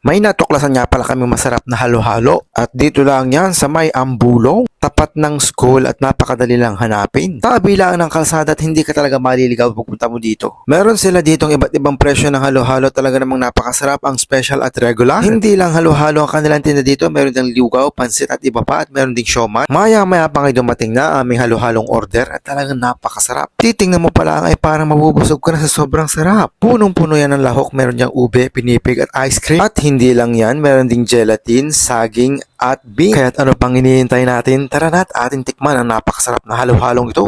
May natuklasan nga pala kami masarap na halo-halo at dito lang yan sa may ambulong, tapat ng school at napakadali lang hanapin. Tabi lang ng kalsada at hindi ka talaga maliligaw pagpunta mo dito. Meron sila ditong iba't ibang presyo ng halo-halo talaga namang napakasarap ang special at regular. Hindi lang halo-halo ang kanilang tinda dito, meron ding liugaw, pansit at iba pa at meron ding siomay. Maya-maya pa kayo dumating na aming halo-halong order at talagang napakasarap. Titingnan mo pala ay parang mabubusog ka na sa sobrang sarap. Punong-puno yan ng lahok, meron diyang ube, pinipig at ice cream. At hindi lang yan, meron ding gelatin, saging at bean. Kaya't ano pang hinihintay natin? Tara na at ating tikman ang napakasarap na halo-halong ito.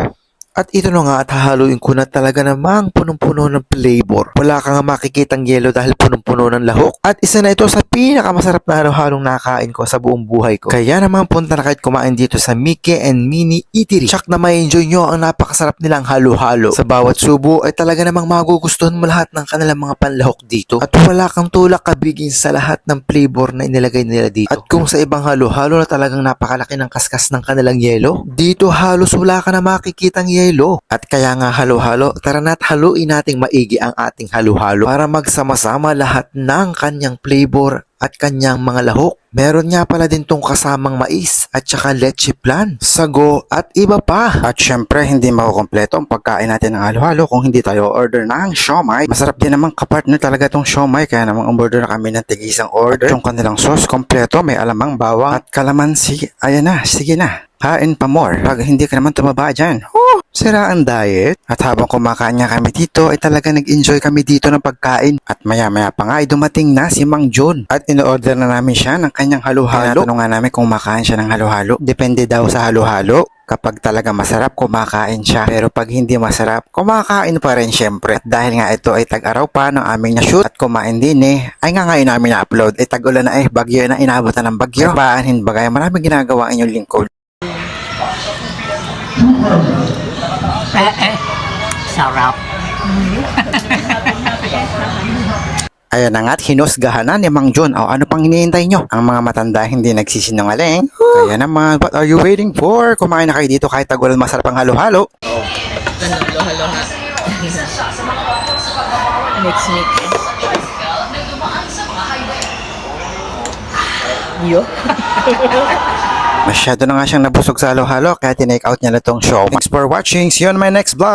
At ito na nga at hahaluin ko na talaga namang punong-puno ng flavor. Wala ka nga makikitang yelo dahil punong-puno ng lahok. At isa na ito sa pinakamasarap na halo-halong nakain ko sa buong buhay ko. Kaya naman punta na kahit kumain dito sa Mickey and Mini Eatery. Tsak na may enjoy nyo ang napakasarap nilang halo-halo. Sa bawat subo ay talaga namang magugustuhan mo lahat ng kanilang mga panlahok dito. At wala kang tulak kabigin sa lahat ng flavor na inilagay nila dito. At kung sa ibang halo-halo na talagang napakalaki ng kaskas ng kanilang yelo, dito halos wala ka na makikitang yelo. At kaya nga halo-halo, tara na't haluin nating maigi ang ating halo-halo para magsama-sama lahat ng kanyang flavor at kanyang mga lahok. Meron nga pala din tong kasamang mais at saka leche plan, sago at iba pa. At syempre hindi makukompleto ang pagkain natin ng halo-halo kung hindi tayo order ng siomay. Masarap din naman kapartner talaga tong siomay kaya naman umorder na kami ng tigisang order. At yung kanilang sauce kompleto, may alamang bawang at kalamansi. Ayan na, sige na. Kain pa more. Pag hindi ka naman tumaba dyan. Oh, sira ang diet. At habang kumakain nga kami dito, ay talaga nag-enjoy kami dito ng pagkain. At maya-maya pa nga ay dumating na si Mang John. At in-order na namin siya ng kanyang halo-halo. Tinatanong nga namin kung makain siya ng halo-halo. Depende daw sa halo-halo. Kapag talaga masarap, kumakain siya. Pero pag hindi masarap, kumakain pa rin syempre. At dahil nga ito ay tag-araw pa ng aming na-shoot at kumain din eh, ay nga ngayon namin na-upload. Ay tag-ulan na eh, bagyo na inabot na ng bagyo. Paanin bagay, maraming ginagawa ang inyong lingkod. Eh, eh. Sarap. Ayan na nga't hinusgahan na ni Mang John. O ano pang hinihintay nyo? Ang mga matanda hindi nagsisinungaling. Kaya naman, what are you waiting for? Kumain na kayo dito kahit tagulan masarap ang halo-halo. Halo nga. Mix mix. Yo. Masyado na nga siyang nabusog sa halo-halo kaya tinake out niya na tong show. Thanks for watching. See you on my next vlog.